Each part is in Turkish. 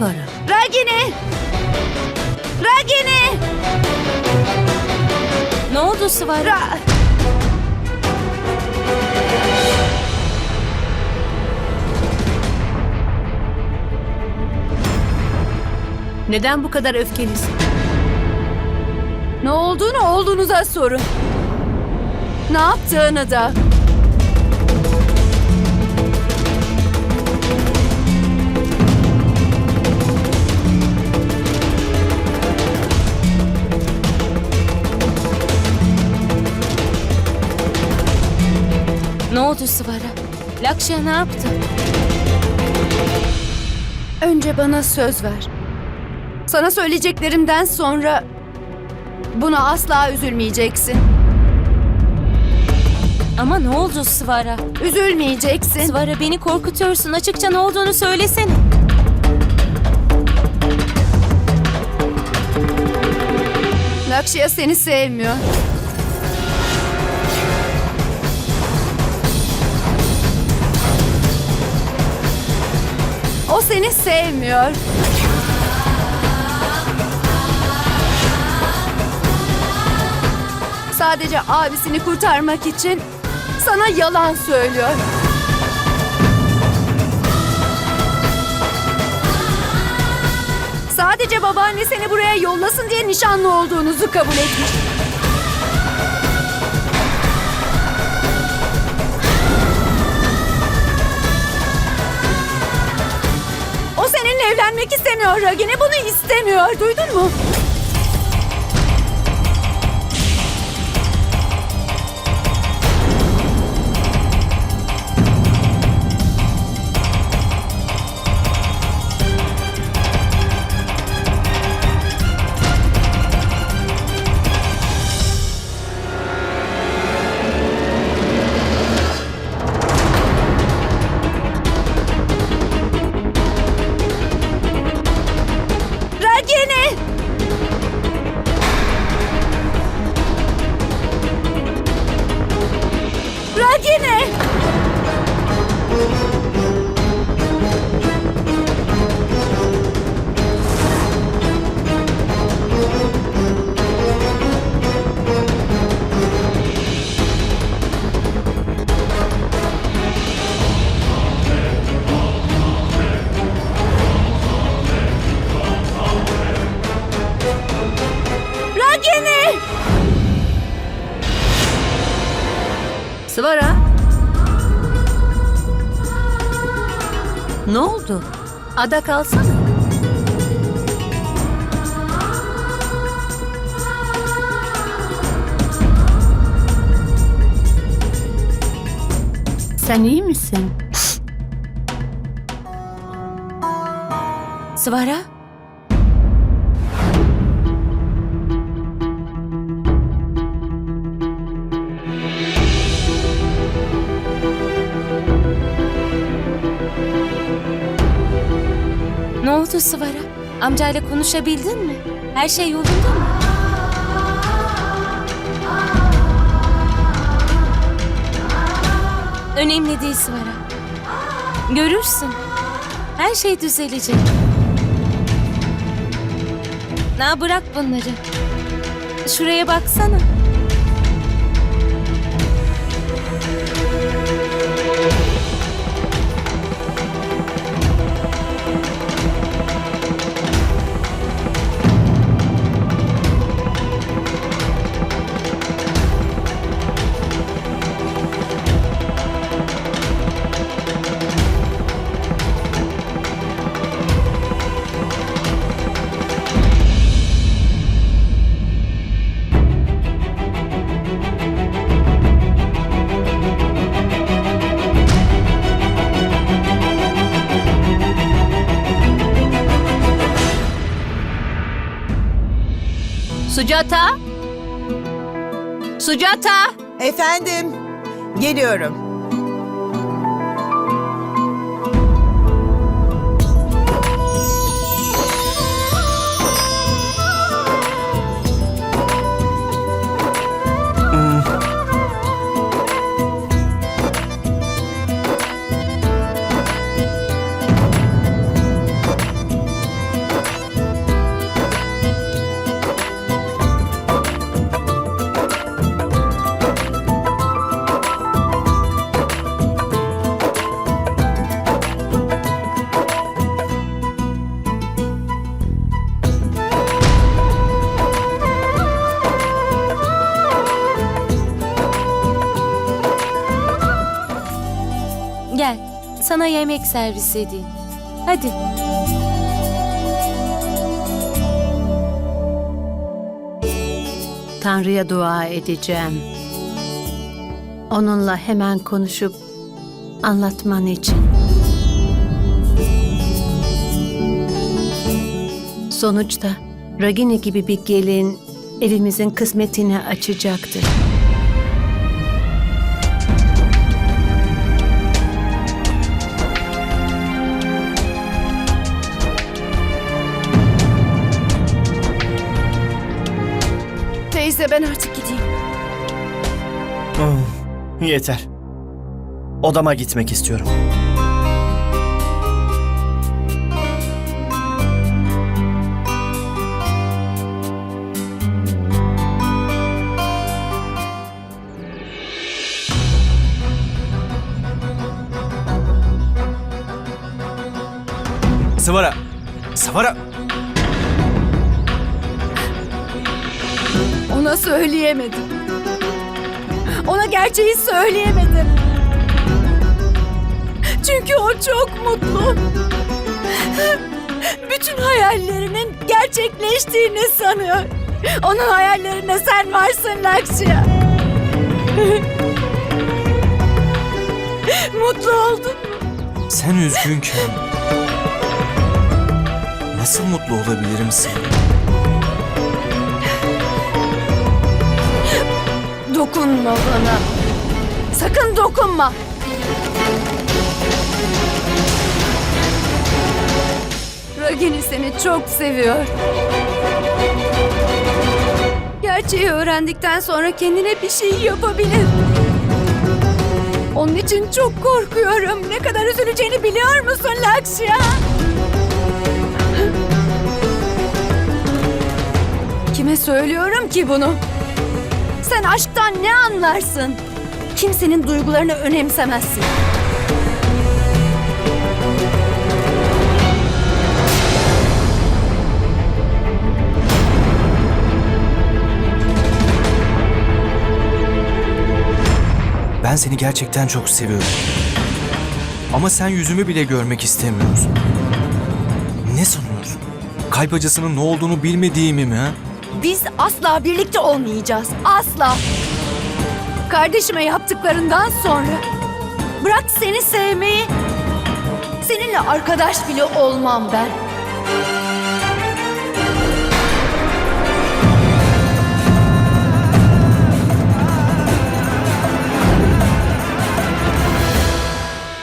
Sıvara? Ragini! Ragini! Ne oldu Sıvara? Ra... Neden bu kadar öfkelisin? Ne olduğunu olduğunuza sorun. Ne yaptığını da. Ne oldu Sıvara? Lakşya ne yaptı? Önce bana söz ver. Sana söyleyeceklerimden sonra buna asla üzülmeyeceksin. Ama ne oldu Sıvara? Üzülmeyeceksin. Sıvara beni korkutuyorsun. Açıkça ne olduğunu söylesene. Lakşya seni sevmiyor. O seni sevmiyor. Sadece abisini kurtarmak için sana yalan söylüyor. Sadece babaanne seni buraya yollasın diye nişanlı olduğunuzu kabul etmiş. Evlenmek istemiyor Ragini. Bunu istemiyor. Duydun mu? Ne oldu? Adak alsana. Sen iyi misin? Sıvara? Oldu Sıvara? Amcayla konuşabildin mi? Her şey yolunda mı? Önemli değil Sıvara. Görürsün. Her şey düzelecek. Na bırak bunları. Şuraya baksana. Sucata? Sucata? Efendim, geliyorum. Yemek servis edeyim. Hadi. Tanrı'ya dua edeceğim. Onunla hemen konuşup anlatman için. Sonuçta Ragini gibi bir gelin evimizin kısmetini açacaktır. Teyze ben artık gideyim. Oh, yeter. Odama gitmek istiyorum. Sıvara! Sıvara! Ona söyleyemedim. Ona gerçeği söyleyemedim. Çünkü o çok mutlu. Bütün hayallerinin gerçekleştiğini sanıyor. Onun hayallerinde sen varsın Lakşya. Mutlu oldun. Sen üzgünken nasıl mutlu olabilirim sen? Dokunma bana. Sakın dokunma. Ragini seni çok seviyor. Gerçeği öğrendikten sonra kendine bir şey yapabilir. Onun için çok korkuyorum. Ne kadar üzüleceğini biliyor musun Lakşya? Kime söylüyorum ki bunu? Sen aşktan ne anlarsın? Kimsenin duygularını önemsemezsin. Ben seni gerçekten çok seviyorum. Ama sen yüzümü bile görmek istemiyorsun. Ne sanıyorsun? Kalp acısının ne olduğunu bilmediğimi mi ha? Biz asla birlikte olmayacağız. Asla. Kardeşime yaptıklarından sonra bırak seni sevmeyi. Seninle arkadaş bile olmam ben.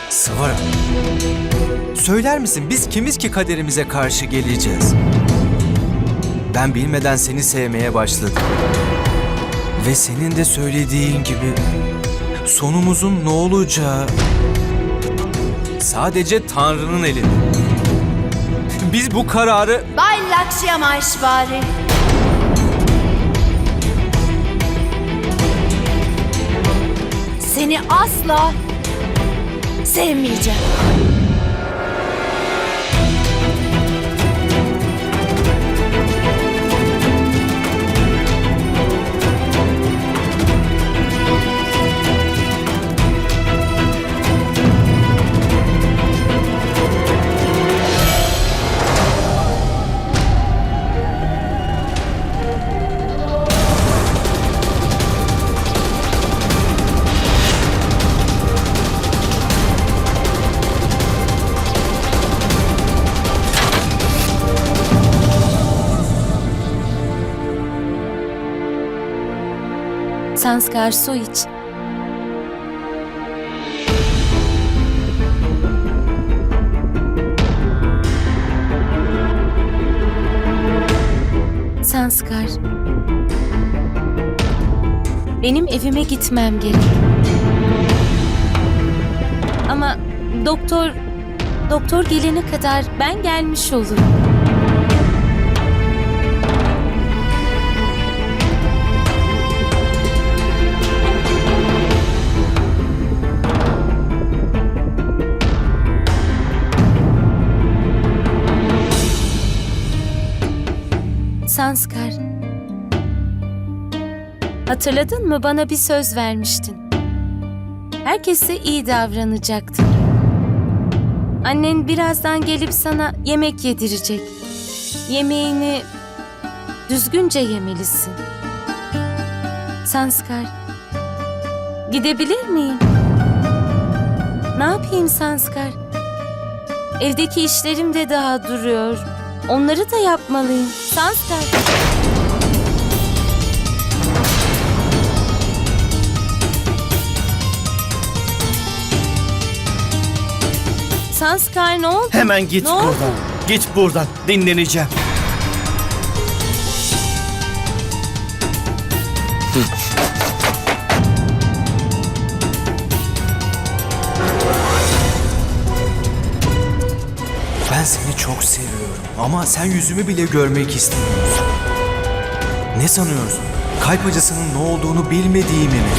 Sıvara. Söyler misin biz kimiz ki kaderimize karşı geleceğiz? Ben bilmeden seni sevmeye başladım. Ve senin de söylediğin gibi sonumuzun ne olacağı sadece Tanrı'nın elinde. Biz bu kararı Bay Lakşya Maşvari. Seni asla sevmeyeceğim. Sanskar su iç. Sanskar. Benim evime gitmem gerek. Ama doktor doktor gelene kadar ben gelmiş olurum. Sanskar. Hatırladın mı bana bir söz vermiştin. Herkese iyi davranacaktın. Annen birazdan gelip sana yemek yedirecek. Yemeğini düzgünce yemelisin. Sanskar, gidebilir miyim? Ne yapayım Sanskar? Evdeki işlerim de daha duruyor. Onları da yapmalıyım. Sanskar. Sanskar ne oldu? Hemen git Ne oldu? buradan. Git buradan. Dinleneceğim. Ben seni çok seviyorum ama sen yüzümü bile görmek istemiyorsun. Ne sanıyorsun? Kalp acısının ne olduğunu bilmediğimi mi?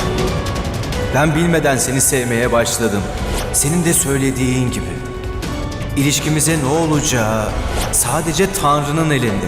Ben bilmeden seni sevmeye başladım. Senin de söylediğin gibi. İlişkimize ne olacağı sadece Tanrı'nın elinde.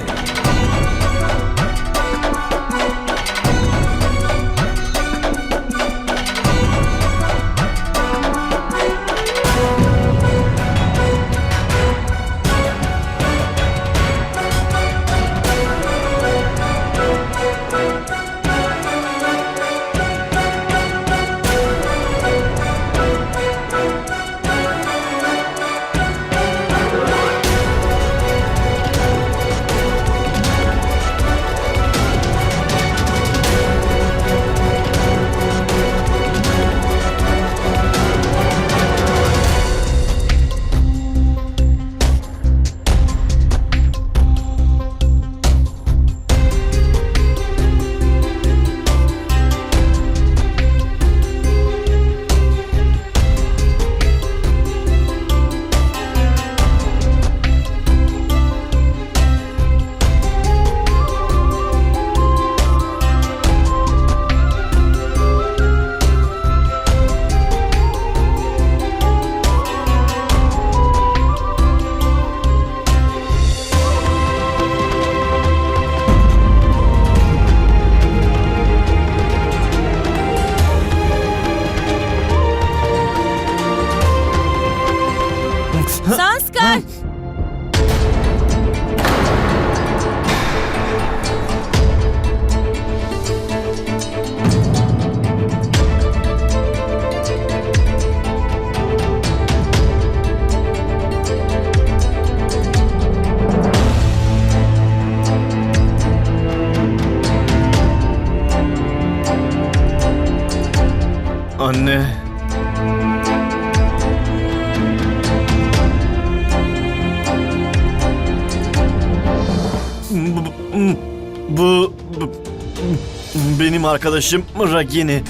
Benim arkadaşım Ragini.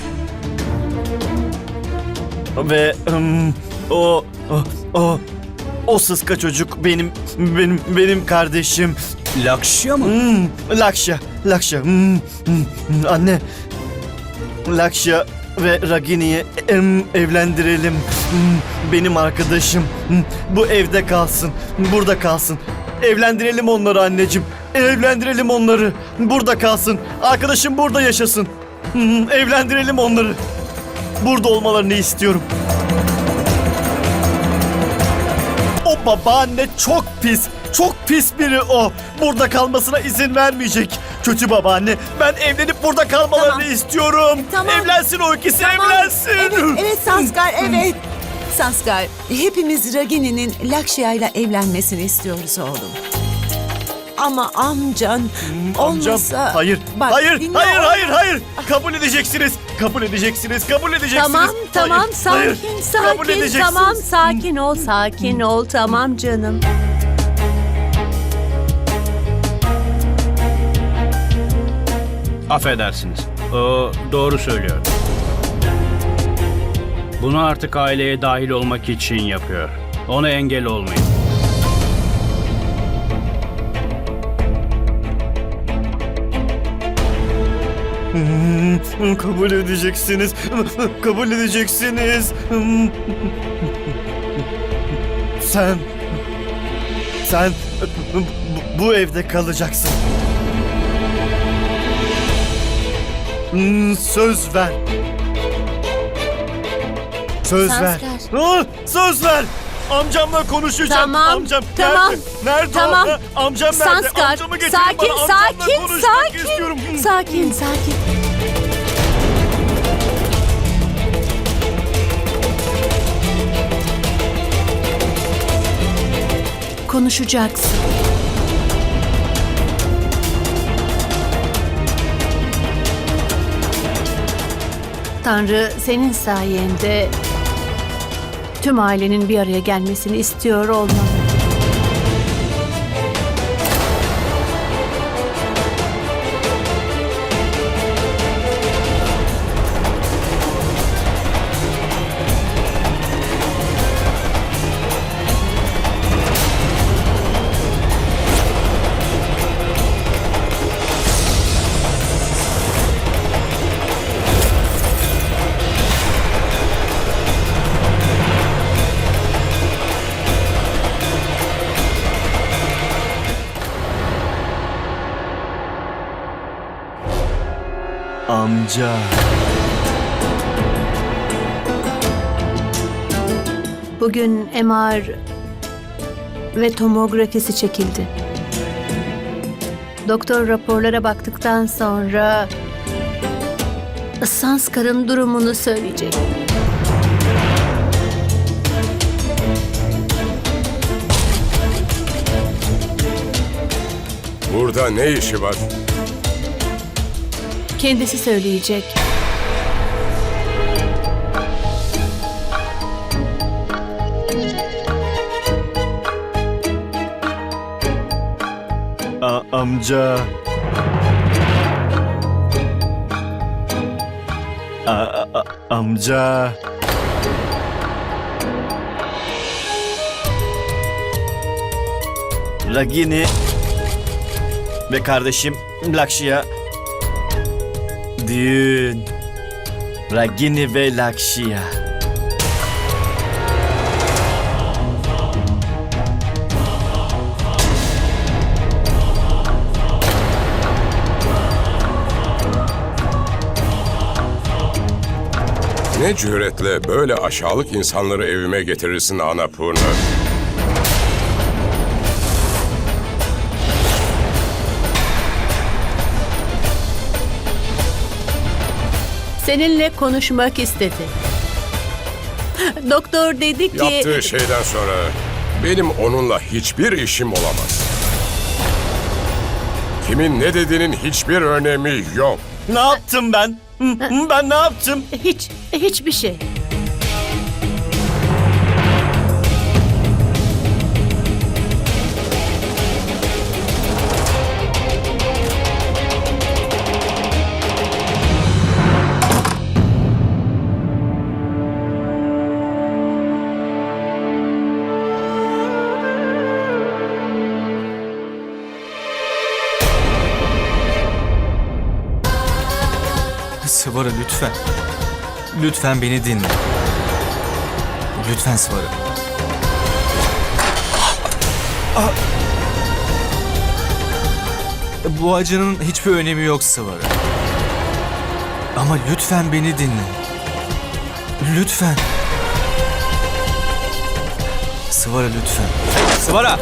Ve o o o o sıska çocuk benim benim benim kardeşim. Lakşya mı? Hmm, Lakşa, Lakşa. Hmm, hmm. Anne, Lakşa ve Ragini'yi evlendirelim. Benim arkadaşım. Bu evde kalsın, burada kalsın. Evlendirelim onları anneciğim. Evlendirelim onları. Burada kalsın. Arkadaşım burada yaşasın. Hmm, Evlendirelim onları. Burada olmalarını istiyorum. O babaanne çok pis. Çok pis biri o. Burada kalmasına izin vermeyecek. Kötü babaanne. Ben evlenip burada kalmalarını Tamam. istiyorum. Tamam. Evlensin o ikisi Tamam. evlensin. Evet, evet Sanskar, evet. Sanskar, hepimiz Ragini'nin Lakşya ile evlenmesini istiyoruz oğlum. Ama amcan Amcam olmasa... hayır Bak, hayır dinle hayır oğlum. hayır hayır kabul edeceksiniz kabul edeceksiniz kabul edeceksiniz Tamam Hayır, tamam hayır. sakin Kabul sakin edeceksiniz. tamam sakin ol sakin ol tamam canım. Affedersiniz. O doğru söylüyor. Bunu artık aileye dahil olmak için yapıyor. Ona engel olmayın. kabul edeceksiniz kabul edeceksiniz sen sen bu, evde kalacaksın Hmm, söz ver söz ver söz ver Amcamla konuşacağım. Tamam, Amcam tamam, nerede? Nerede tamam. o? Amcam nerede? Sanskar, Amcamı getirin sakin, bana. Amcamla sakin, konuşmak sakin. istiyorum. Sakin, sakin. Konuşacaksın. Tanrı senin sayende tüm ailenin bir araya gelmesini istiyor olmalı. Amca. Bugün MR ve tomografisi çekildi. Doktor raporlara baktıktan sonra Sanskar'ın durumunu söyleyecek. Burada ne işi var? Kendisi söyleyecek. A- amca. A- a- amca. Ragini ve kardeşim Lakşya düğün. Ragini ve Lakşya. Ne cüretle böyle aşağılık insanları evime getirirsin Anapurna? Seninle konuşmak istedi. Doktor dedi ki... Yaptığı şeyden sonra benim onunla hiçbir işim olamaz. Kimin ne dediğinin hiçbir önemi yok. Ne yaptım ben? Ben ne yaptım? Hiç, hiçbir şey. Lütfen. Lütfen beni dinle. Lütfen Sıvara. Ah! Bu acının hiçbir önemi yok Sıvara. Ama lütfen beni dinle. Lütfen. Sıvara lütfen. Sıvara!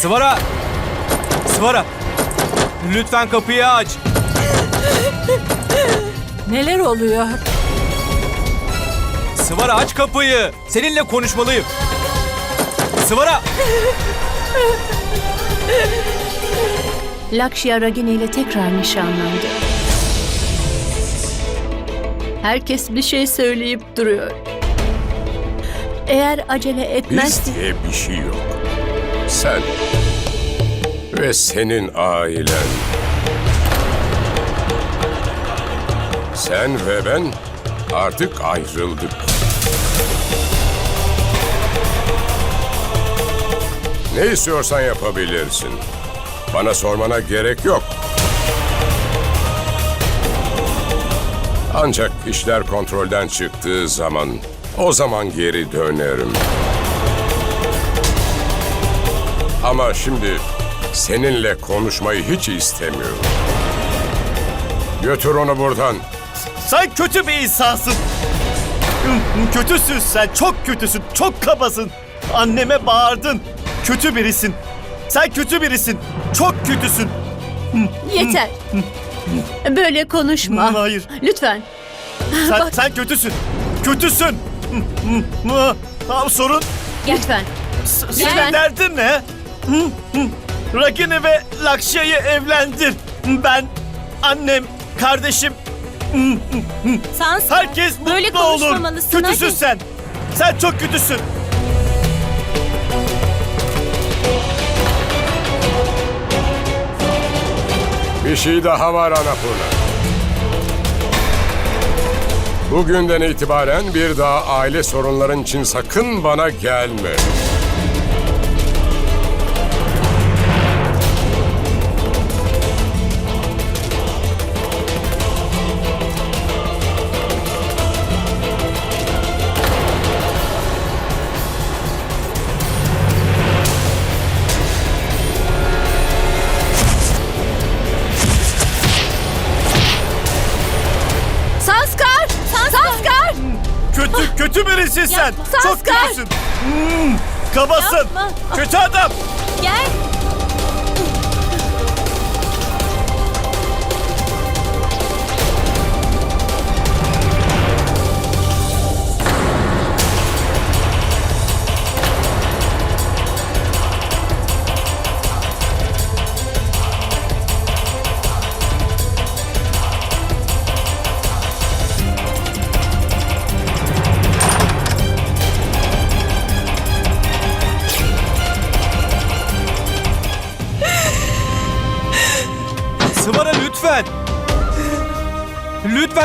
Sıvara! Sıvara! Lütfen kapıyı aç. Neler oluyor? Sıvara aç kapıyı. Seninle konuşmalıyım. Sıvara! Lakşya Ragini ile tekrar nişanlandı. Herkes bir şey söyleyip duruyor. Eğer acele etmezse... Biz diye bir şey yok. Sen ve senin ailen. Sen ve ben artık ayrıldık. Ne istiyorsan yapabilirsin. Bana sormana gerek yok. Ancak işler kontrolden çıktığı zaman o zaman geri dönerim. Ama şimdi seninle konuşmayı hiç istemiyorum. Götür onu buradan. Sen kötü bir insansın. Kötüsün sen, çok kötüsün, çok kabasın. Anneme bağırdın. Kötü birisin. Sen kötü birisin. Çok kötüsün. Yeter. Böyle konuşma. Hayır. Lütfen. Sen, sen kötüsün. Kötüsün. Ha, sorun Lütfen. S- Gel. Senin derdin ne? Ragini ve Lakşya'yı evlendir. Ben, annem, kardeşim, Sanskar, herkes böyle mutlu olur. konuşmamalısın, Kötüsün hadi. sen. Sen çok kötüsün. Bir şey daha var Anapurna. Bugünden itibaren bir daha aile sorunların için sakın bana gelme. Kabasın. Yapma. Kötü adam.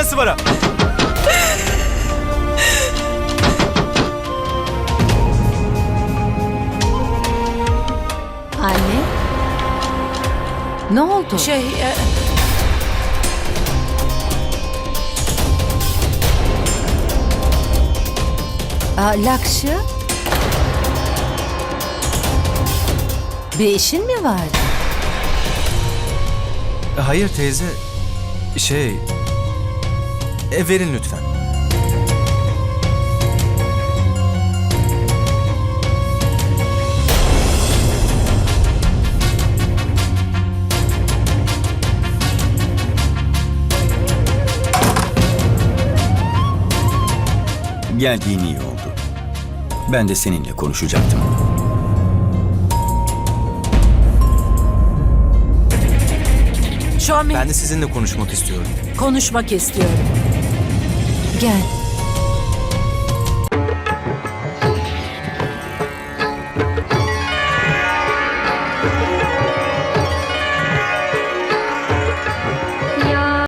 Lütfen Sıvara. Anne. Ne oldu? Şey, e, Aa, Lakşya? Bir işin mi vardı? Hayır teyze. Şey... E, verin lütfen. Geldiğin iyi oldu. Ben de seninle konuşacaktım. Şomi Ben de sizinle konuşmak istiyorum. konuşmak istiyorum. again.